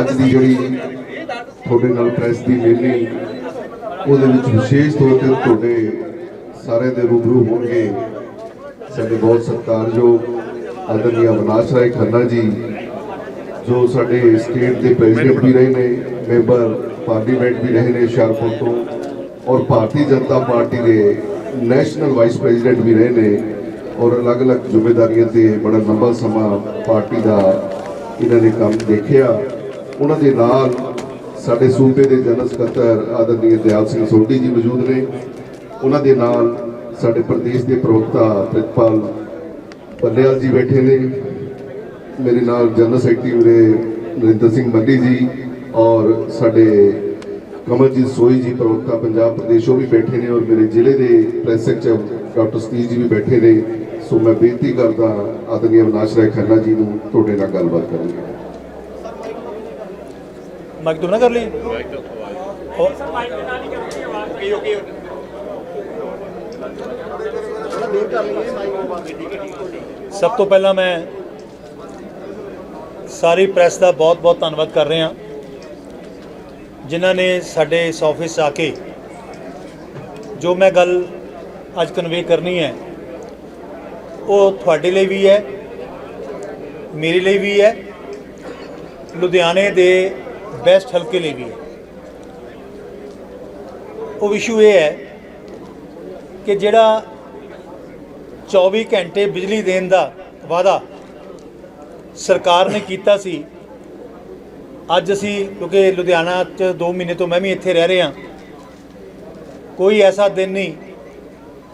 ਅੱਜ ਦੀ ਜਿਹੜੀ ਤੁਹਾਡੇ ਨਾਲ ਪ੍ਰੈਸ ਦੀ ਮੇਲੀ, ਉਹਦੇ ਵਿੱਚ ਵਿਸ਼ੇਸ਼ ਤੌਰ ਤੇ ਤੁਹਾਡੇ ਸਾਰੇ ਦੇ ਰੂਬਰੂ ਹੋਣਗੇ। ਸਾਡੇ ਬਹੁਤ ਸਤਿਕਾਰਯੋਗ ਆਦਰਨੀ ਅਵਨਾਸ਼ ਰਾਏ ਖੰਨਾ ਜੀ, ਜੋ ਸਾਡੇ ਸਟੇਟ ਦੇ ਪ੍ਰੈਜ਼ੀਡੈਂਟ ਵੀ ਰਹੇ ਨੇ ਮੈਂਬਰ ਪਾਰਲੀਮੈਂਟ ਵੀ ਰਹੇ ਨੇ ਹੁਸ਼ਿਆਰਪੁਰ ਤੋਂ, ਔਰ ਭਾਰਤੀ ਜਨਤਾ ਪਾਰਟੀ ਦੇ ਨੈਸ਼ਨਲ ਵਾਈਸ ਪ੍ਰੈਜ਼ੀਡੈਂਟ ਵੀ ਰਹੇ ਨੇ, ਔਰ ਅਲੱਗ-ਅਲੱਗ ਜ਼ਿੰਮੇਵਾਰੀਆਂ ਤੇ ਬੜਾ ਲੰਬਾ ਸਮਾਂ ਪਾਰਟੀ ਦਾ ਇਹਨਾਂ ਨੇ ਕੰਮ ਦੇਖਿਆ। ਉਹਨਾਂ ਦੇ ਨਾਲ ਸਾਡੇ ਸੂਬੇ ਦੇ ਜਨਰਲ ਸਕੱਤਰ ਆਦਰਨੀय ਦਿਆਲ ਸਿੰਘ ਸੋਢੀ ਜੀ ਮੌਜੂਦ ਨੇ। ਉਹਨਾਂ ਦੇ ਨਾਲ ਸਾਡੇ ਪ੍ਰਦੇਸ਼ ਦੇ ਪ੍ਰਵਕਤਾ ਪ੍ਰਿਤਪਾਲ ਬੱਲੇਵਾਲ ਜੀ ਬੈਠੇ ਨੇ। ਮੇਰੇ ਨਾਲ ਜਨਰਲ ਸੈਕਟਰੀ ਮੇਰੇ ਨਰਿੰਦਰ ਸਿੰਘ ਮੱਲੀ ਜੀ ਔਰ ਸਾਡੇ ਕਮਲਜੀਤ ਸੋਈ ਜੀ ਪ੍ਰਵਕਤਾ ਪੰਜਾਬ ਪ੍ਰਦੇਸ਼, ਉਹ ਵੀ ਬੈਠੇ ਨੇ ਔਰ ਮੇਰੇ ਜ਼ਿਲ੍ਹੇ ਦੇ ਪ੍ਰੈਸ ਸੈਕਟਰ ਡਾਕਟਰ ਸਤੀਸ਼ ਜੀ ਵੀ ਬੈਠੇ ਨੇ। ਸੋ ਮੈਂ ਬੇਨਤੀ ਕਰਦਾ ਆਦਰਨੀय ਅਵਨਾਸ਼ ਰਾਏ ਖੰਨਾ ਜੀ ਨੂੰ ਤੁਹਾਡੇ ਨਾਲ ਗੱਲਬਾਤ ਕਰਨ ਲਈ ਮਾਈਕ ਤੋਂ ਨਾ ਕਰ ਲਈ ਹੋ- ਸਭ ਤੋਂ ਪਹਿਲਾਂ ਮੈਂ ਸਾਰੀ ਪ੍ਰੈਸ ਦਾ ਬਹੁਤ-ਬਹੁਤ ਧੰਨਵਾਦ ਕਰ ਰਿਹਾ। ਜਿਨ੍ਹਾਂ ਨੇ ਸਾਡੇ ਇਸ ਆਫਿਸ 'ਚ ਆ ਕੇ ਜੋ ਮੈਂ ਗੱਲ ਅੱਜ ਕਨਵੇ ਕਰਨੀ ਹੈ, ਉਹ ਤੁਹਾਡੇ ਲਈ ਵੀ ਹੈ, ਮੇਰੇ ਲਈ ਵੀ ਹੈ। ਲੁਧਿਆਣੇ ਦੇ ਬੈਸਟ ਹਲਕੇ ਲਈ ਵੀ ਹੈ ਉਹ ਇਸ਼ੂ ਇਹ ਹੈ ਕਿ ਜਿਹੜਾ 24 ਘੰਟੇ ਬਿਜਲੀ ਦੇਣ ਦਾ ਵਾਅਦਾ ਸਰਕਾਰ ਨੇ ਕੀਤਾ ਸੀ ਅੱਜ ਅਸੀਂ ਕਿਉਂਕਿ ਲੁਧਿਆਣਾ 'ਚ 2 ਮਹੀਨੇ ਤੋਂ ਮੈਂ ਵੀ ਇੱਥੇ ਰਹਿ ਰਿਹਾ ਕੋਈ ਐਸਾ ਦਿਨ ਨਹੀਂ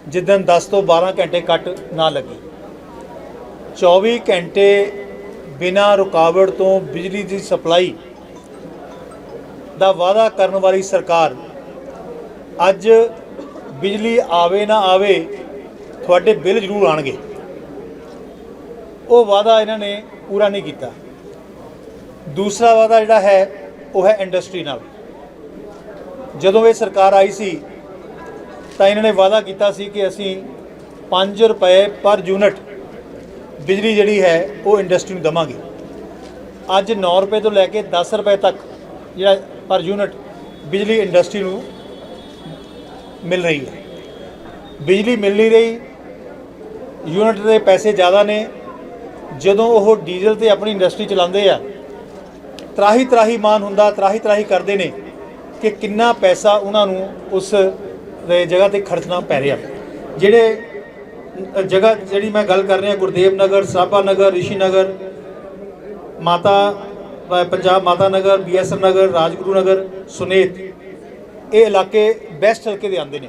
ਜਿੱਦਨ 10 ਤੋਂ 12 ਘੰਟੇ ਕੱਟ ਨਾ ਲੱਗੇ 24 ਘੰਟੇ ਬਿਨਾਂ ਰੁਕਾਵਟ ਤੋਂ ਬਿਜਲੀ ਦੀ ਸਪਲਾਈ ਦਾ ਵਾਅਦਾ ਕਰਨ ਵਾਲੀ ਸਰਕਾਰ, ਅੱਜ ਬਿਜਲੀ ਆਵੇ ਨਾ ਆਵੇ, ਤੁਹਾਡੇ ਬਿੱਲ ਜ਼ਰੂਰ ਆਣਗੇ। ਉਹ ਵਾਅਦਾ ਇਹਨਾਂ ਨੇ ਪੂਰਾ ਨਹੀਂ ਕੀਤਾ। ਦੂਸਰਾ ਵਾਅਦਾ ਜਿਹੜਾ ਹੈ, ਉਹ ਹੈ ਇੰਡਸਟਰੀ ਨਾਲ। ਜਦੋਂ ਇਹ ਸਰਕਾਰ ਆਈ ਸੀ, ਤਾਂ ਇਹਨਾਂ ਨੇ ਵਾਅਦਾ ਕੀਤਾ ਸੀ ਕਿ ਅਸੀਂ 5 ਰੁਪਏ ਪਰ ਯੂਨਿਟ ਬਿਜਲੀ ਜਿਹੜੀ ਹੈ, ਉਹ ਇੰਡਸਟਰੀ ਨੂੰ ਦਵਾਂਗੇ। ਅੱਜ 9 ਰੁਪਏ ਤੋਂ ਲੈ ਕੇ 10 ਰੁਪਏ ਤੱਕ ਜਿਹੜਾ ਪਰ ਯੂਨਿਟ ਬਿਜਲੀ ਇੰਡਸਟਰੀ ਨੂੰ ਮਿਲ ਰਹੀ ਹੈ। ਬਿਜਲੀ ਮਿਲ ਨਹੀਂ ਰਹੀ, ਯੂਨਿਟ ਦੇ ਪੈਸੇ ਜ਼ਿਆਦਾ ਨੇ। ਜਦੋਂ ਉਹ ਡੀਜ਼ਲ ਤੇ ਆਪਣੀ ਇੰਡਸਟਰੀ ਚਲਾਉਂਦੇ ਆ, ਤਰਾਹੀ ਤਰਾਹੀ ਮਾਨ ਹੁੰਦਾ, ਤਰਾਹੀ ਤਰਾਹੀ ਕਰਦੇ ਨੇ ਕਿ ਕਿੰਨਾ ਪੈਸਾ ਉਹਨਾਂ ਨੂੰ ਉਸ ਦੇ ਜਗ੍ਹਾ ਤੇ ਖਰਚਣਾ ਪੈ ਰਿਹਾ। ਜਿਹੜੇ ਜਗ੍ਹਾ ਜਿਹੜੀ ਮੈਂ ਗੱਲ ਕਰ ਰਿਹਾ, ਗੁਰਦੇਵ ਨਗਰ, ਸਾਬਾ ਨਗਰ, ਰਿਸ਼ੀ ਨਗਰ, ਮਾਤਾ ਪੰਜਾਬ ਮਾਤਾ ਨਗਰ ਬੀਐਸਐਫ ਨਗਰ, ਰਾਜਗੁਰੂ ਨਗਰ, ਸੁਨੇਤ, ਇਹ ਇਲਾਕੇ ਬੈਸਟ ਹਲਕੇ ਦੇ ਆਉਂਦੇ ਨੇ।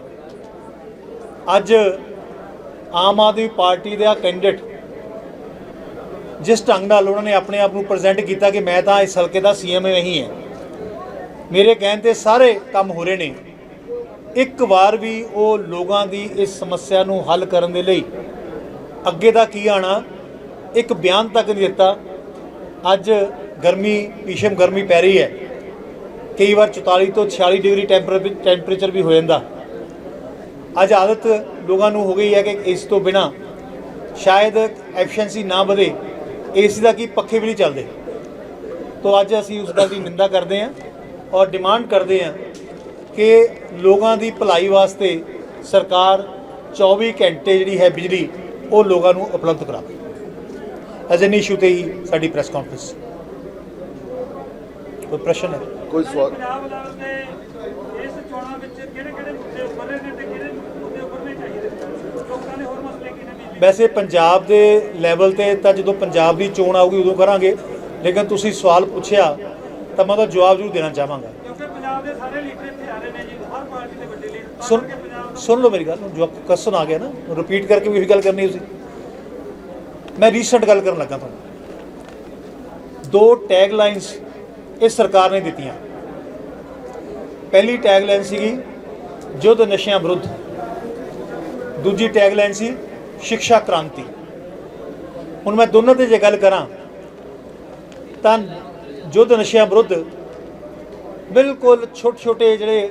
ਅੱਜ ਆਮ ਆਦਮੀ ਪਾਰਟੀ ਦਾ ਕੈਂਡੀਡੇਟ ਜਿਸ ਢੰਗ ਨਾਲ ਉਹਨਾਂ ਨੇ ਆਪਣੇ ਆਪ ਨੂੰ ਪ੍ਰੈਜ਼ੈਂਟ ਕੀਤਾ ਕਿ ਮੈਂ ਤਾਂ ਇਸ ਹਲਕੇ ਦਾ ਸੀਐਮ ਨਹੀਂ ਹੈ। ਮੇਰੇ ਕਹਿਣ ਤੇ ਸਾਰੇ ਕੰਮ ਹੋ ਰਹੇ ਨੇ। ਇੱਕ ਵਾਰ ਵੀ ਉਹ ਲੋਕਾਂ ਦੀ ਇਸ ਸਮੱਸਿਆ ਨੂੰ ਹੱਲ ਕਰਨ ਦੇ ਲਈ ਅੱਗੇ ਦਾ ਕੀ ਆਣਾ, ਇੱਕ ਬਿਆਨ ਤੱਕ ਨਹੀਂ ਦਿੱਤਾ। ਅੱਜ ਗਰਮੀ, ਭੀਸ਼ਮ ਗਰਮੀ ਪੈ ਰਹੀ ਹੈ। ਕਈ ਵਾਰ 44 ਤੋਂ 46 ਡਿਗਰੀ ਟੈਂਪਰੇ- ਟੈਂਪਰੇਚਰ ਵੀ ਹੋ ਜਾਂਦਾ। ਅੱਜ ਆਦਤ ਲੋਕਾਂ ਨੂੰ ਹੋ ਗਈ ਹੈ ਕਿ ਇਸ ਤੋਂ ਬਿਨਾ ਸ਼ਾਇਦ ਐਫੀਸ਼ੀਐਂਸੀ ਨਾ ਵਧੇ। ਏਸੀ ਦਾ ਕੀ ਪੱਖੇ ਵੀ ਨਹੀਂ ਚੱਲਦੇ। ਤੋਂ ਅੱਜ ਅਸੀਂ ਉਸ ਗੱਲ ਦੀ ਨਿੰਦਾ ਕਰਦੇ ਹਾਂ ਔਰ ਡਿਮਾਂਡ ਕਰਦੇ ਹਾਂ ਕਿ ਲੋਕਾਂ ਦੀ ਭਲਾਈ ਵਾਸਤੇ ਸਰਕਾਰ 24 ਘੰਟੇ ਜਿਹੜੀ ਹੈ ਬਿਜਲੀ ਉਹ ਲੋਕਾਂ ਨੂੰ ਉਪਲਬਧ ਕਰਾਵੇ। ਅਜੇ ਇਸ਼ੂ ਤੇ ਹੀ ਸਾਡੀ ਪ੍ਰੈਸ ਕਾਨਫਰੰਸ ਕੋਈ ਪ੍ਰਸ਼ਨ ਹੈ? ਕੋਈ ਸਵਾਲ? ਪੰਜਾਬ ਲੈਵਲ ਤੇ ਇਸ ਚੋਣਾਂ ਵਿੱਚ ਕਿਹੜੇ ਕਿਹੜੇ ਮੁੱਦੇ ਉੱਭਰਨੇ ਨੇ ਤੇ ਕਿਹੜੇ ਮੁੱਦੇ ਉੱਭਰਨੇ ਚਾਹੀਦੇ ਨੇ? ਲੋਕਾਂ ਦੇ ਹੋਰ ਮਸਲੇ ਕੀ ਨੇ ਬਿਜਲੀ ਵੈਸੇ ਪੰਜਾਬ ਦੇ ਲੈਵਲ ਤੇ ਤਾਂ ਜਦੋਂ ਪੰਜਾਬ ਦੀ ਚੋਣ ਆਊਗੀ ਉਦੋਂ ਕਰਾਂਗੇ ਲੇਕਿਨ ਤੁਸੀਂ ਸਵਾਲ ਪੁੱਛਿਆ ਤਾਂ ਮੈਂ ਉਹਦਾ ਜਵਾਬ ਜ਼ਰੂਰ ਦੇਣਾ ਚਾਹਾਂਗਾ। ਕਿਉਂਕਿ ਪੰਜਾਬ ਦੇ ਸਾਰੇ ਲੀਡਰ ਇੱਥੇ ਆ ਰਹੇ ਨੇ ਜੀ ਹਰ ਪਾਰਟੀ ਦੇ ਵੱਡੇ ਲੀਡਰ। ਤਾਂ ਸੁਣ ਸੁਣ ਲਓ ਮੇਰੀ ਗੱਲ ਜੋ ਕਸਨ ਆ ਗਿਆ ਨਾ ਰਿਪੀਟ ਕਰਕੇ ਵੀ ਉਹੀ ਗੱਲ ਕਰਨੀ ਸੀ ਮੈਂ ਰੀਸੈਂਟ ਗੱਲ ਕਰਨ ਲੱਗਾ ਤੁਹਾਨੂੰ। ਦੋ ਟੈਗ ਲਾਈਨਸ ਇਸ ਸਰਕਾਰ ਨੇ ਦਿੱਤੀਆਂ। ਪਹਿਲੀ ਟੈਗ ਲਾਈਨ ਸੀਗੀ ਯੁੱਧ ਨਸ਼ਿਆਂ ਵਿਰੁੱਧ। ਦੂਜੀ ਟੈਗ ਲਾਈਨ ਸੀ ਸਿੱਖਿਆ ਕ੍ਰਾਂਤੀ। ਹੁਣ ਮੈਂ ਦੋਨਾਂ ਤੇ ਜੇ ਗੱਲ ਕਰਾਂ, ਤਾਂ ਯੁੱਧ ਨਸ਼ਿਆਂ ਵਿਰੁੱਧ ਬਿਲਕੁਲ ਛੋਟੇ ਛੋਟੇ ਜਿਹੜੇ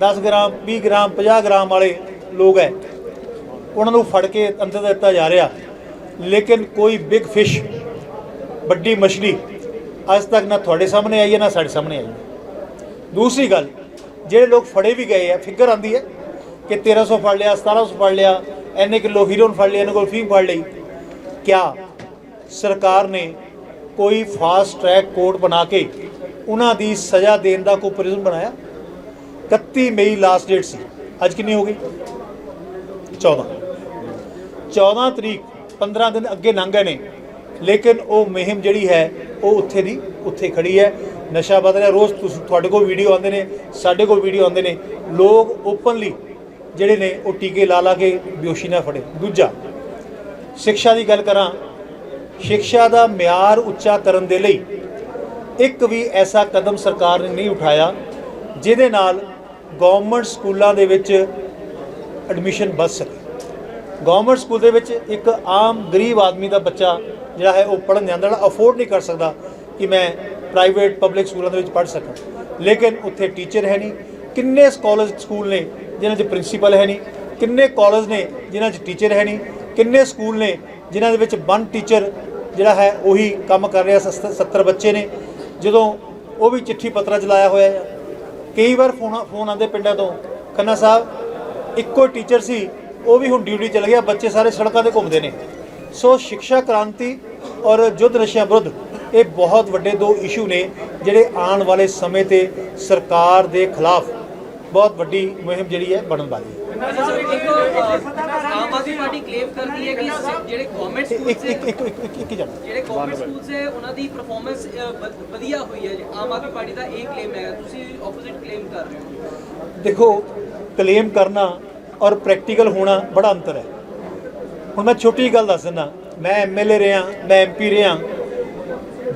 10 ਗ੍ਰਾਮ 20 ਗ੍ਰਾਮ 50 ਗ੍ਰਾਮ ਵਾਲੇ ਲੋਕ ਹੈ ਉਹਨਾਂ ਨੂੰ ਫੜ ਕੇ ਅੰਦਰ ਦਿੱਤਾ ਜਾ ਰਿਹਾ। ਲੇਕਿਨ ਕੋਈ ਬਿਗ ਫਿਸ਼ ਵੱਡੀ ਮਛਲੀ ਅੱਜ ਤੱਕ ਨਾ ਤੁਹਾਡੇ ਸਾਹਮਣੇ ਆਈ ਹੈ, ਨਾ ਸਾਡੇ ਸਾਹਮਣੇ ਆਈ ਹੈ। ਦੂਸਰੀ ਗੱਲ, ਜਿਹੜੇ ਲੋਕ ਫੜੇ ਵੀ ਗਏ ਆ, ਫਿਕਰ ਆਂਦੀ ਹੈ ਕਿ 1300 ਫੜ ਲਿਆ 1700 ਫੜ ਲਿਆ ਐਨੇ ਕਿਲੋ ਹੀਰੋਨ ਫੜ ਲਿਆ ਇਹਨਾਂ ਕੋਲ ਫੀਮ ਫੜ ਲਈ। ਕਿਆ ਸਰਕਾਰ ਨੇ ਕੋਈ ਫਾਸਟ ਟਰੈਕ ਕੋਰਟ ਬਣਾ ਕੇ ਉਹਨਾਂ ਦੀ ਸਜ਼ਾ ਦੇਣ ਦਾ ਕੋਈ ਪ੍ਰਿਜ਼ਮ ਬਣਾਇਆ? 31 ਮਈ ਲਾਸਟ ਡੇਟ ਸੀ। ਅੱਜ ਕਿੰਨੀ ਹੋ ਗਈ? 14 14 ਤਰੀਕ 15 ਦਿਨ ਅੱਗੇ ਲੰਘ ਗਏ ਨੇ। ਲੇਕਿਨ ਉਹ ਮੁਹਿੰਮ ਜਿਹੜੀ ਹੈ, ਉਹ ਉੱਥੇ ਦੀ ਉੱਥੇ ਖੜੀ ਹੈ। ਨਸ਼ਾ ਵੱਧ ਰਿਹਾ। ਰੋਜ਼ ਤੁਸੀਂ ਤੁਹਾਡੇ ਕੋਲ ਵੀਡੀਓ ਆਉਂਦੇ ਨੇ, ਸਾਡੇ ਕੋਲ ਵੀਡੀਓ ਆਉਂਦੇ ਨੇ। ਲੋਕ ਓਪਨਲੀ ਜਿਹੜੇ ਨੇ, ਉਹ ਟੀਕੇ ਲਾ ਲਾ ਕੇ ਬੇਹੋਸ਼ੀ ਨਾ ਫੜੇ। ਦੂਜਾ, ਸਿੱਖਿਆ ਦੀ ਗੱਲ ਕਰਾਂ। ਸਿੱਖਿਆ ਦਾ ਮਿਆਰ ਉੱਚਾ ਕਰਨ ਦੇ ਲਈ ਇੱਕ ਵੀ ਐਸਾ ਕਦਮ ਸਰਕਾਰ ਨੇ ਨਹੀਂ ਉਠਾਇਆ, ਜਿਹਦੇ ਨਾਲ ਗਵਰਨਮੈਂਟ ਸਕੂਲਾਂ ਦੇ ਵਿੱਚ ਐਡਮਿਸ਼ਨ ਵੱਧ ਸਕੇ। ਗਵਰਨਮੈਂਟ ਸਕੂਲ ਦੇ ਵਿੱਚ ਇੱਕ ਆਮ ਗਰੀਬ ਆਦਮੀ ਦਾ ਬੱਚਾ ਜਿਹੜਾ ਹੈ ਉਹ ਪੜ੍ਹਨ ਜਾਂਦਾ, ਜਿਹੜਾ ਅਫੋਰਡ ਨਹੀਂ ਕਰ ਸਕਦਾ ਕਿ ਮੈਂ ਪ੍ਰਾਈਵੇਟ ਪਬਲਿਕ ਸਕੂਲਾਂ ਦੇ ਵਿੱਚ ਪੜ੍ਹ ਸਕਾਂ। ਲੇਕਿਨ ਉੱਥੇ ਟੀਚਰ ਹੈ ਨਹੀਂ। ਕਿੰਨੇ ਕਾਲਜ ਸਕੂਲ ਨੇ ਜਿਨ੍ਹਾਂ 'ਚ ਪ੍ਰਿੰਸੀਪਲ ਹੈ ਨਹੀਂ? ਕਿੰਨੇ ਕਾਲਜ ਨੇ ਜਿਨ੍ਹਾਂ 'ਚ ਟੀਚਰ ਹੈ ਨਹੀਂ? ਕਿੰਨੇ ਸਕੂਲ ਨੇ ਜਿਨ੍ਹਾਂ ਦੇ ਵਿੱਚ ਵਨ ਟੀਚਰ ਜਿਹੜਾ ਹੈ ਉਹੀ ਕੰਮ ਕਰ ਰਿਹਾ 70 ਬੱਚੇ ਨੇ। ਜਦੋਂ ਉਹ ਵੀ ਚਿੱਠੀ ਪੱਤਰਾ ਚਲਾਇਆ ਹੋਇਆ ਹੈ। ਕਈ ਵਾਰ ਫੋਨ ਫੋਨ ਆਉਂਦੇ ਪਿੰਡਾਂ ਤੋਂ, ਖੰਨਾ ਸਾਹਿਬ, ਇੱਕੋ ਟੀਚਰ ਸੀ, ਉਹ ਵੀ ਹੁਣ ਡਿਊਟੀ ਚਲ ਗਿਆ, ਬੱਚੇ ਸਾਰੇ ਸੜਕਾਂ ਤੇ ਘੁੰਮਦੇ ਨੇ। ਸੋ ਸਿੱਖਿਆ ਕ੍ਰਾਂਤੀ ਔਰ ਜੁੱਧ ਨਸ਼ਿਆਂ ਵਿਰੁੱਧ ਇਹ ਬਹੁਤ ਵੱਡੇ ਦੋ ਇਸ਼ੂ ਨੇ ਜਿਹੜੇ ਆਉਣ ਵਾਲੇ ਸਮੇਂ ਤੇ ਸਰਕਾਰ ਦੇ ਖਿਲਾਫ ਬਹੁਤ ਵੱਡੀ ਮੁਹਿੰਮ ਜਿਹੜੀ ਹੈ ਬਣਨ ਵਾਲੀ ਹੈ। ਆਮ ਆਦਮੀ ਪਾਰਟੀ ਕਲੇਮ ਕਰਦੀ ਹੈ ਕਿ ਸ- ਜਿਹੜੇ ਗਵਰਨਮੈਂਟ ਇੱਕ ਸਕੂਲ ਇੱਕ ਸੇ ਇੱਕ ਇੱਕ ਇੱਕ- ਇੱਕ ਹੀ ਜਾਣਾ। ਜਿਹੜੇ ਗਵਰਨਮੈਂਟ ਸਕੂਲ ਸੇ ਉਹਨਾਂ ਦੀ ਪਰਫਾਰਮੈਂਸ ਵਧੀਆ ਹੋਈ ਹੈ। ਆਮ ਆਦਮੀ ਪਾਰਟੀ ਦਾ ਇਹ ਕਲੇਮ ਹੈ ਤੁਸੀਂ ਆਪੋਜ਼ਿਟ ਕਲੇਮ ਕਰ ਰਹੇ ਹੋ। ਦੇਖੋ ਕਲੇਮ ਕਰਨਾ ਔਰ ਪ੍ਰੈਕਟੀਕਲ ਹੋਣਾ ਬੜਾ ਅੰਤਰ ਹੈ। ਹੁਣ ਮੈਂ ਛੋਟੀ ਜਿਹੀ ਗੱਲ ਦੱਸ ਦਿੰਦਾ। ਮੈਂ ਐਮਐਲਏ ਰਿਹਾ, ਮੈਂ ਐਮਪੀ ਰਿਹਾ।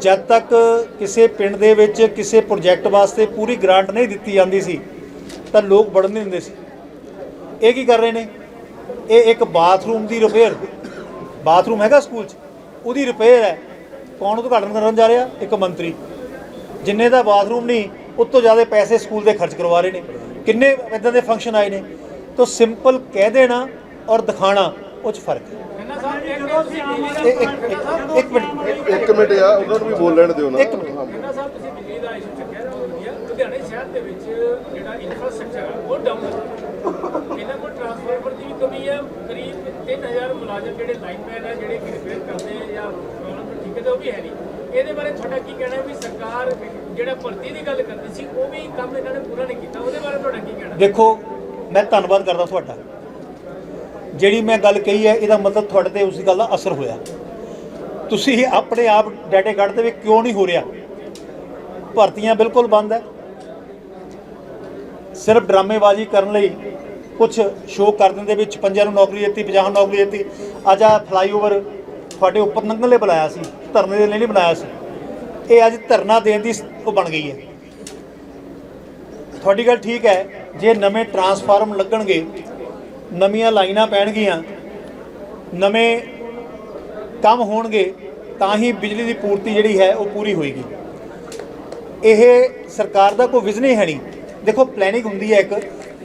ਜਦ ਤੱਕ ਕਿਸੇ ਪਿੰਡ ਦੇ ਵਿੱਚ ਕਿਸੇ ਪ੍ਰੋਜੈਕਟ ਵਾਸਤੇ ਪੂਰੀ ਗ੍ਰਾਂਟ ਨਹੀਂ ਦਿੱਤੀ ਜਾਂਦੀ ਸੀ, ਤਾਂ ਲੋਕ ਵੜਨ ਨਹੀਂ ਦਿੰਦੇ ਸੀ। ਇਹ ਕੀ ਕਰ ਰਹੇ ਨੇ? ਇਹ ਇੱਕ ਬਾਥਰੂਮ ਦੀ ਰਿਪੇਅਰ ਬਾਥਰੂਮ ਹੈਗਾ ਸਕੂਲ 'ਚ। ਉਹਦੀ ਰਿਪੇਅਰ ਹੈ। ਕੌਣ ਉਦਘਾਟਨ ਕਰਨ ਜਾ ਰਿਹਾ? ਇੱਕ ਮੰਤਰੀ। ਜਿੰਨੇ ਦਾ ਬਾਥਰੂਮ ਨਹੀਂ, ਉਸ ਤੋਂ ਜ਼ਿਆਦਾ ਪੈਸੇ ਸਕੂਲ ਦੇ ਖਰਚ ਕਰਵਾ ਰਹੇ ਨੇ। ਕਿੰਨੇ ਇਦਾਂ ਦੇ ਫੰਕਸ਼ਨ ਆਏ ਨੇ? ਤਾਂ ਸਿੰਪਲ ਕਹਿ ਦੇਣਾ ਔਰ ਦਿਖਾਣਾ। ਉਹ 'ਚ ਫ਼ਰਕ ਹੈ। ਆਦਮੀ ਇੱਕ- ਇੱਕ- ਇੱਕ- ਮਿੰਟ। ਇੱਕ ਮਿੰਟ ਆ ਉਹਨਾਂ ਨੂੰ ਵੀ ਬੋਲਣ ਦਿਓ ਨਾ। ਇੱਕ ਮਿੰਟ। ਹਾਂ। ਕਹਿੰਦਾ ਸਾਹਿਬ ਤੁਸੀਂ ਬਿਜਲੀ ਦਾ ਇਸ਼ੂ ਚੱਕਿਆ ਨਾ ਉਹ ਵਧੀਆ। ਲੁਧਿਆਣੇ ਸ਼ਹਿਰ ਦੇ ਵਿੱਚ ਜਿਹੜਾ ਇਨਫਰਾਸਟ੍ਰਕਚਰ ਹੈ ਉਹ ਡਾਊਨ ਹੈ ਇਹਨਾਂ ਕੋਲ ਟਰਾਂਸਫਾਰਮਰ ਦੀ ਵੀ ਕਮੀ ਹੈ ਕਰੀਬ 3000 ਮੁਲਾਜ਼ਮ ਜਿਹੜੇ ਲਾਈਨਮੈਨ ਹੈ ਜਿਹੜੇ ਕਿ ਰਿਪੇਅਰ ਕਰਦੇ ਆ ਜਾਂ ਪ੍ਰੋਬਲਮ ਨੂੰ ਠੀਕ ਕਰਦੇ ਉਹ ਵੀ ਹੈ ਨਹੀਂ। ਇਹਦੇ ਬਾਰੇ ਤੁਹਾਡਾ ਕੀ ਕਹਿਣਾ ਹੈ ਵੀ ਸਰਕਾਰ ਜਿਹੜਾ ਭਰਤੀ ਦੀ ਗੱਲ ਕਰਦੀ ਸੀ ਉਹ ਵੀ ਕੰਮ ਇਹਨਾਂ ਨੇ ਪੂਰਾ ਨਹੀਂ ਕੀਤਾ। ਉਹਦੇ ਬਾਰੇ ਤੁਹਾਡਾ ਕੀ ਕਹਿਣਾ? ਦੇਖੋ ਮੈਂ ਧੰਨਵਾਦ ਕਰਦਾ ਤੁਹਾਡਾ। ਜਿਹੜੀ ਮੈਂ ਗੱਲ ਕਹੀ ਹੈ, ਇਹਦਾ ਮਤਲਬ ਤੁਹਾਡੇ ਤੇ ਉਸ ਗੱਲ ਦਾ ਅਸਰ ਹੋਇਆ। ਤੁਸੀਂ ਆਪਣੇ ਆਪ ਡਾਟੇ ਕੱਢਦੇ ਵੀ ਕਿਉਂ ਨਹੀਂ ਹੋ ਰਿਹਾ? ਭਰਤੀਆਂ ਬਿਲਕੁਲ ਬੰਦ ਹੈ। ਸਿਰਫ ਡਰਾਮੇਬਾਜ਼ੀ ਕਰਨ ਲਈ ਕੁਝ ਸ਼ੋਅ ਕਰ ਦਿੰਦੇ ਵਿੱਚ ਪੰਜਾਂ ਨੂੰ ਨੌਕਰੀ ਦਿੱਤੀ 50 ਨੂੰ ਨੌਕਰੀ ਦਿੱਤੀ। ਅੱਜ ਆ ਫਲਾਈਓਵਰ ਤੁਹਾਡੇ ਉੱਪਰ ਲੰਘਣ ਲਈ ਬਣਾਇਆ ਸੀ, ਧਰਨੇ ਦੇ ਲਈ ਨਹੀਂ ਬੁਲਾਇਆ ਸੀ। ਇਹ ਅੱਜ ਧਰਨਾ ਦੇਣ ਦੀ ਉਹ ਬਣ ਗਈ ਹੈ। ਤੁਹਾਡੀ ਗੱਲ ਠੀਕ ਹੈ, ਜੇ ਨਵੇਂ ਟਰਾਂਸਫਾਰਮ ਲੱਗਣਗੇ ਨਵੀਆਂ ਲਾਈਨਾਂ ਪੈਣਗੀਆਂ, ਨਵੇਂ ਕੰਮ ਹੋਣਗੇ, ਤਾਂ ਹੀ ਬਿਜਲੀ ਦੀ ਪੂਰਤੀ ਜਿਹੜੀ ਹੈ ਉਹ ਪੂਰੀ ਹੋਏਗੀ। ਇਹ ਸਰਕਾਰ ਦਾ ਕੋਈ ਵਿਜ਼ਨ ਹੀ ਹੈ ਨਹੀਂ। ਦੇਖੋ ਪਲੈਨਿੰਗ ਹੁੰਦੀ ਹੈ ਇੱਕ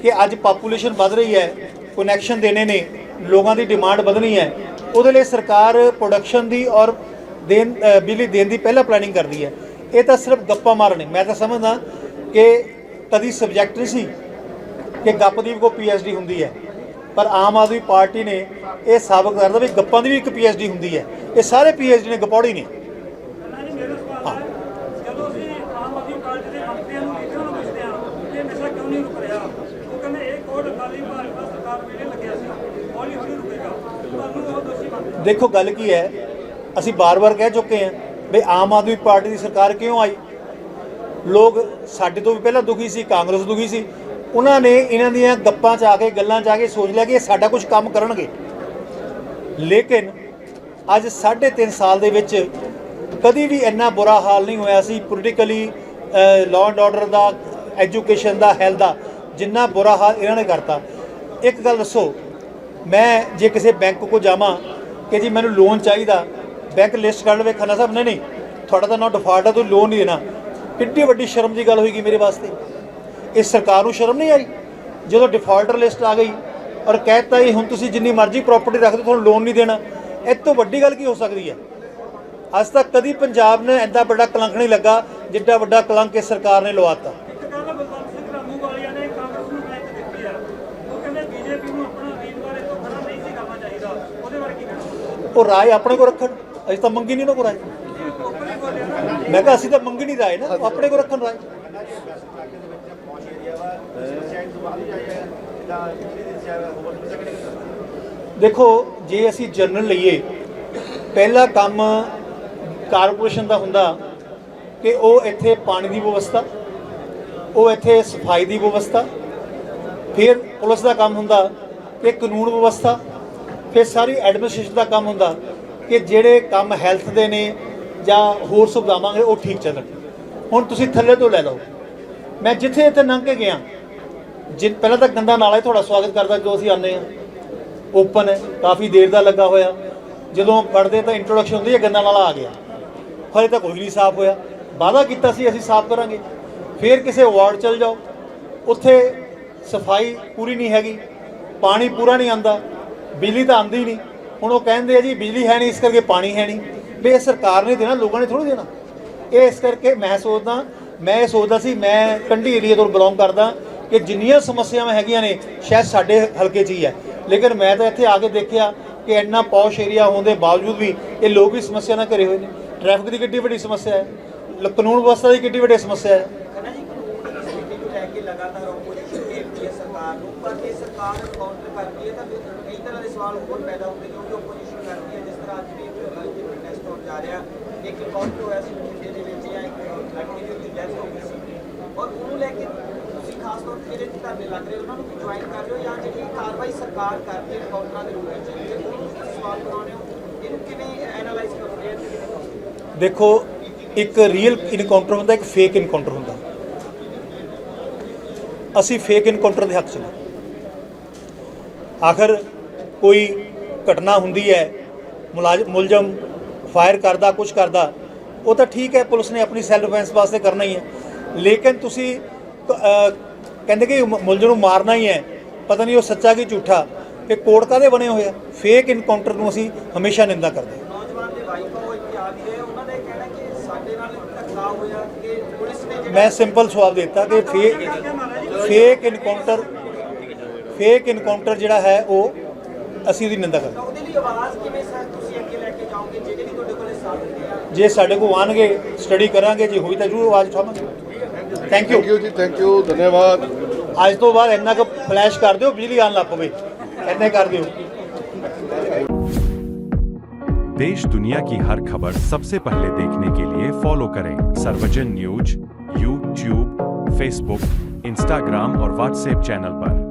ਕਿ ਅੱਜ ਪਾਪੂਲੇਸ਼ਨ ਵੱਧ ਰਹੀ ਹੈ ਕਨੈਕਸ਼ਨ ਦੇਣੇ ਨੇ, ਲੋਕਾਂ ਦੀ ਡਿਮਾਂਡ ਵਧਣੀ ਹੈ। ਉਹਦੇ ਲਈ ਸਰਕਾਰ ਪ੍ਰੋਡਕਸ਼ਨ ਦੀ ਔਰ ਦੇਣ ਬਿਜਲੀ ਦੇਣ ਦੀ ਪਹਿਲਾਂ ਪਲੈਨਿੰਗ ਕਰਦੀ ਹੈ। ਇਹ ਤਾਂ ਸਿਰਫ ਗੱਪਾਂ ਮਾਰਨੇ। ਮੈਂ ਤਾਂ ਸਮਝਦਾ ਕਿ ਕਦੀ ਸਬਜੈਕਟ ਨਹੀਂ ਸੀ ਕਿ ਗੱਪਦੀਪ ਦੀ ਵੀ ਕੋਈ ਪੀਐਚਡੀ ਹੁੰਦੀ ਹੈ। ਪਰ ਆਮ ਆਦਮੀ ਪਾਰਟੀ ਨੇ ਇਹ ਸਾਬਤ ਕਰਦਾ ਵੀ ਗੱਪਾਂ ਦੀ ਵੀ ਇੱਕ ਪੀਐਚਡੀ ਹੁੰਦੀ ਹੈ। ਇਹ ਸਾਰੇ ਪੀਐਚਡੀ ਨੇ ਗਪੌੜੀ ਨੇ। ਦੇਖੋ ਗੱਲ ਕੀ ਹੈ? ਅਸੀਂ ਬਾਰ-ਬਾਰ ਕਹਿ ਚੁੱਕੇ ਹਾਂ ਵੀ ਆਮ ਆਦਮੀ ਪਾਰਟੀ ਦੀ ਸਰਕਾਰ ਕਿਉਂ ਆਈ? ਲੋਕ ਸਾਡੇ ਤੋਂ ਵੀ ਪਹਿਲਾਂ ਦੁਖੀ ਸੀ ਕਾਂਗਰਸ ਦੁਖੀ ਸੀ। ਉਹਨਾਂ ਨੇ ਇਹਨਾਂ ਦੀਆਂ ਗੱਪਾਂ 'ਚ ਆ ਕੇ, ਗੱਲਾਂ 'ਚ ਆ ਕੇ ਸੋਚ ਲਿਆ ਕਿ ਇਹ ਸਾਡਾ ਕੁਝ ਕੰਮ ਕਰਨਗੇ। ਲੇਕਿਨ ਅੱਜ 3.5 ਸਾਲ ਦੇ ਵਿੱਚ ਕਦੀ ਵੀ ਇੰਨਾ ਬੁਰਾ ਹਾਲ ਨਹੀਂ ਹੋਇਆ ਸੀ। ਪੋਲੀਟੀਕਲੀ ਲਾਅ ਐਂਡ ਆਰਡਰ ਦਾ ਐਜੂਕੇਸ਼ਨ ਦਾ ਹੈਲਥ ਦਾ, ਜਿੰਨਾ ਬੁਰਾ ਹਾਲ ਇਹਨਾਂ ਨੇ ਕਰਤਾ। ਇੱਕ ਗੱਲ ਦੱਸੋ, ਮੈਂ ਜੇ ਕਿਸੇ ਬੈਂਕ ਕੋ ਜਾਵਾਂ ਕਿ ਜੀ ਮੈਨੂੰ ਲੋਨ ਚਾਹੀਦਾ ਬੈਂਕ ਲਿਸਟ ਕੱਢ ਲਵੇ, ਖੰਨਾ ਸਾਹਿਬ, ਨਹੀਂ ਨਹੀਂ, ਤੁਹਾਡਾ ਤਾਂ ਨਾ ਡਿਫਾਲਟ ਹੈ, ਤੁਸੀਂ ਲੋਨ ਨਹੀਂ ਦੇਣਾ। ਕਿੰਨੀ ਵੱਡੀ ਸ਼ਰਮ ਦੀ ਗੱਲ ਹੋਏਗੀ ਮੇਰੇ ਵਾਸਤੇ। ਇਹ ਸਰਕਾਰ ਨੂੰ ਸ਼ਰਮ ਨਹੀਂ ਆਈ? ਜਦੋਂ ਡਿਫਾਲਟਰ ਲਿਸਟ ਆ ਗਈ ਔਰ ਕਹਿਤਾ ਹੀ ਹੁਣ ਤੁਸੀਂ ਜਿੰਨੀ ਮਰਜ਼ੀ ਪ੍ਰਾਪਰਟੀ ਰੱਖ ਦਿਓ ਤੁਹਾਨੂੰ ਲੋਨ ਨਹੀਂ ਦੇਣਾ। ਇਹ ਤੋਂ ਵੱਡੀ ਗੱਲ ਕੀ ਹੋ ਸਕਦੀ ਹੈ? ਅੱਜ ਤੱਕ ਕਦੀ ਪੰਜਾਬ ਨੇ ਐਡਾ ਵੱਡਾ ਕਲੰਕ ਨਹੀਂ ਲੱਗਾ ਜਿੱਡਾ ਵੱਡਾ ਕਲੰਕ ਇਸ ਸਰਕਾਰ ਨੇ ਲਵਾਤਾ ਉਹ ਆਪਣਾ ਕੀ ਰਾਏ ਆਪਣੇ ਕੋਲ ਰੱਖਣ। ਅਸੀਂ ਤਾਂ ਮੰਗੀ ਨਹੀਂ ਨਾ ਕੋ ਰਾਏ। ਮੈਂ ਕਿਹਾ ਅਸੀਂ ਤਾਂ ਮੰਗੀ ਨਹੀਂ ਰਾਏ ਨਾ ਆਪਣੇ ਕੋਲ ਰੱਖਣ ਰਾਏ। ਦੇਖੋ, ਜੇ ਅਸੀਂ ਜਨਰਲ ਲਈਏ, ਪਹਿਲਾ ਕੰਮ ਕਾਰਪੋਰੇਸ਼ਨ ਦਾ ਹੁੰਦਾ ਕਿ ਉਹ ਇੱਥੇ ਪਾਣੀ ਦੀ ਵਿਵਸਥਾ, ਉਹ ਇੱਥੇ ਸਫ਼ਾਈ ਦੀ ਵਿਵਸਥਾ, ਫਿਰ ਪੁਲਿਸ ਦਾ ਕੰਮ ਹੁੰਦਾ ਕਿ ਕਾਨੂੰਨ ਵਿਵਸਥਾ, ਫਿਰ ਸਾਰੀ ਐਡਮਿਨਿਸਟ੍ਰੇਸ਼ਨ ਦਾ ਕੰਮ ਹੁੰਦਾ ਕਿ ਜਿਹੜੇ ਕੰਮ ਹੈਲਥ ਦੇ ਨੇ ਜਾਂ ਹੋਰ ਸੁਵਿਧਾਵਾਂ ਨੇ, ਉਹ ਠੀਕ ਚੱਲਣ। ਹੁਣ ਤੁਸੀਂ ਥੱਲੇ ਤੋਂ ਲੈ ਲਓ। ਮੈਂ ਜਿੱਥੇ ਇੱਥੇ ਲੰਘ ਕੇ ਗਿਆ ਜਿ ਪਹਿਲਾਂ ਤਾਂ ਗੰਦਾ ਨਾਲਾ ਹੀ ਤੁਹਾਡਾ ਸਵਾਗਤ ਕਰਦਾ ਕਿਉਂ ਅਸੀਂ ਆਉਂਦੇ ਹਾਂ। ਓਪਨ ਹੈ, ਕਾਫੀ ਦੇਰ ਦਾ ਲੱਗਾ ਹੋਇਆ। ਜਦੋਂ ਪੜਦੇ ਤਾਂ ਇੰਟਰੋਡਕਸ਼ਨ ਹੁੰਦੀ ਹੈ, ਗੰਦਾ ਨਾਲਾ ਆ ਗਿਆ। ਹਲੇ ਤਾਂ ਕੋਈ ਨਹੀਂ ਸਾਫ਼ ਹੋਇਆ। ਵਾਅਦਾ ਕੀਤਾ ਸੀ, ਅਸੀਂ ਸਾਫ਼ ਕਰਾਂਗੇ। ਫਿਰ ਕਿਸੇ ਵਾਰਡ ਚਲ ਜਾਓ। ਉੱਥੇ ਸਫ਼ਾਈ ਪੂਰੀ ਨਹੀਂ ਹੈਗੀ। ਪਾਣੀ ਪੂਰਾ ਨਹੀਂ ਆਂਦਾ ਬਿਜਲੀ ਤਾਂ ਆਂਦੀ ਨਹੀਂ। ਹੁਣ ਉਹ ਕਹਿੰਦੇ ਆ ਜੀ, ਬਿਜਲੀ ਹੈ ਨਹੀਂ, ਇਸ ਕਰਕੇ ਪਾਣੀ ਹੈ ਨਹੀਂ। ਵੀ ਇਹ ਸਰਕਾਰ ਨੇ ਦੇਣਾ, ਲੋਕਾਂ ਨੇ ਥੋੜੀ ਦੇਣਾ। ਇਹ ਇਸ ਕਰਕੇ ਮੈਂ ਸੋਚਦਾ, ਮੈਂ ਇਹ ਸੋਚਦਾ ਸੀ, ਮੈਂ ਕੰਢੀ ਏਰੀਆ ਤੋਂ ਬਿਲੋਂਗ ਕਰਦਾ। ਕਿ ਜਿੰਨੀਆਂ ਸਮੱਸਿਆਵਾਂ ਹੈਗੀਆਂ ਨੇ, ਸ਼ਾਇਦ ਸਾਡੇ ਹਲਕੇ 'ਚ ਹੀ ਹੈ। ਲੇਕਿਨ ਮੈਂ ਤਾਂ ਇੱਥੇ ਆ ਕੇ ਦੇਖਿਆ ਕਿ ਇੰਨਾ ਪੌਸ਼ ਏਰੀਆ ਹੋਣ ਦੇ ਬਾਵਜੂਦ ਵੀ ਇਹ ਲੋਕ ਵੀ ਸਮੱਸਿਆ ਨਾਲ ਘਰੇ ਹੋਏ ਨੇ। ਟ੍ਰੈਫਿਕ ਦੀ ਕਿੱਡੀ ਵੱਡੀ ਸਮੱਸਿਆ ਹੈ। ਕਾਨੂੰਨ ਵਿਵਸਥਾ ਦੀ ਕਿੱਡੀ ਵੱਡੀ ਸਮੱਸਿਆ ਹੈ। ਲਗਾਤਾਰ ਆਪੋਜੀਸ਼ਨ ਘੇਰਦੀ ਹੈ ਸਰਕਾਰ ਨੂੰ। ਪਰ ਜੇ ਸਰਕਾਰ ਕਾਊਂਟਰ ਕਰਦੀ ਹੈ ਤਾਂ ਕਈ ਤਰ੍ਹਾਂ ਦੇ ਸਵਾਲ ਹੋਰ ਪੈਦਾ ਹੁੰਦੇ ਕਿਉਂਕਿ ਆਪੋਜੀਸ਼ਨ ਕਰਦੀ ਹੈ। ਜਿਸ ਤਰ੍ਹਾਂ ਅੱਜ ਵੀ ਪ੍ਰੋਟੈਸਟ ਹੋਣ ਜਾ ਰਿਹਾ, ਇੱਕ ਕਾਊਂਟਰ ਹੋਇਆ ਸੀ ਮੁੰਡੇ ਦੇ ਵਿੱਚ ਜਾਂ ਇੱਕ ਲੜਕੀ ਦੀ ਡੈਥ ਹੋ ਗਈ ਸੀ। ਔਰ ਉਹਨੂੰ ਲੈ ਕੇ ਖਾਸ ਤੌਰ ਤੇ ਜਿਹੜੇ ਧਰਨੇ ਲੱਗ ਰਹੇ, ਉਹਨਾਂ ਨੂੰ ਵੀ ਜੁਆਇਨ ਕਰ ਰਹੇ ਹੋ ਜਾਂ ਜਿਹੜੀ ਕਾਰਵਾਈ ਸਰਕਾਰ ਕਰਦੀ ਹੈ ਕਾਊਂਟਰਾਂ ਦੇ ਰੂਪ ਵਿੱਚ ਜੇ ਤੁਸੀਂ ਸਵਾਲ ਬਣਾਉਂਦੇ ਹੋ, ਇਹਨੂੰ ਕਿਵੇਂ ਐਨਾਲਾਈਜ਼ ਕਰੋਗੇ? ਇਹਨੂੰ ਕਿਵੇਂ ਦੇਖੋ, ਇੱਕ ਰੀਅਲ ਇਨਕਾਊਂਟਰ ਹੁੰਦਾ, ਇੱਕ ਫੇਕ ਇਨਕਾਊਂਟਰ ਹੁੰਦਾ। ਅਸੀਂ ਫੇਕ ਇਨਕਾਊਂਟਰ ਦੇ ਹੱਕ 'ਚ ਨਹੀਂ ਆਖਰ ਕੋਈ ਘਟਨਾ ਹੁੰਦੀ ਹੈ ਮੁਲਾਜ਼ਮ ਮੁਲਜ਼ਮ ਫਾਇਰ ਕਰਦਾ ਕੁਝ ਕਰਦਾ, ਉਹ ਤਾਂ ਠੀਕ ਹੈ, ਪੁਲਿਸ ਨੇ ਆਪਣੀ ਸੈਲਫ ਡਿਫੈਂਸ ਵਾਸਤੇ ਕਰਨਾ ਹੀ ਹੈ। ਲੇਕਿਨ ਤੁਸੀਂ ਕਹਿੰਦੇ ਕਿ ਮੁਲਜ਼ਮ ਨੂੰ ਮਾਰਨਾ ਹੀ ਹੈ। ਪਤਾ ਨਹੀਂ ਉਹ ਸੱਚਾ ਕਿ ਝੂਠਾ। ਇਹ ਕੋਡ ਕਾਦੇ ਬਣੇ ਹੋਏ ਆ? ਫੇਕ ਇਨਕਾਊਂਟਰ ਨੂੰ ਅਸੀਂ ਹਮੇਸ਼ਾ ਨਿੰਦਾ ਕਰਦੇ ਹਾਂ। ਕਿ ਕਿ ਮੈਂ ਸਿੰਪਲ ਜਵਾਬ ਦਿੱਤਾ ਕਿ fake fake encounter fake encounter ਜਿਹੜਾ ਹੈ ਉਹ ਅਸੀਂ ਉਹਦੀ ਨਿੰਦਾ ਕਰਦੇ ਹਾਂ। ਉਹਦੇ ਲਈ ਆਵਾਜ਼ ਕਿਵੇਂ ਸਰ? ਤੁਸੀਂ ਅੱਗੇ ਲੈ ਕੇ ਜਾਓਗੇ? ਜਿਹੜੇ ਵੀ ਤੁਹਾਡੇ ਕੋਲੇ ਸਾਥ ਆ। ਜੇ ਸਾਡੇ ਕੋਲ ਆਉਣਗੇ ਸਟੱਡੀ ਕਰਾਂਗੇ ਜੇ ਹੋਈ ਤਾਂ ਜ਼ਰੂਰ ਆਵਾਜ਼ ਉਠਾਵਾਂਗੇ। thank you thank you ji thank you ਧੰਨਵਾਦ ਅੱਜ ਤੋਂ ਬਾਅਦ ਇੰਨਾ ਕੁ ਫਲੈਸ਼ ਕਰ ਦਿਓ ਬਿਜਲੀ ਆਉਣ ਲੱਗ ਪਵੇ ਇੰਨੇ ਕਰ ਦਿਓ देश दुनिया की हर खबर सबसे पहले देखने के लिए फॉलो करें Sarvajan news YouTube Facebook Instagram और व्हाट्सएप चैनल पर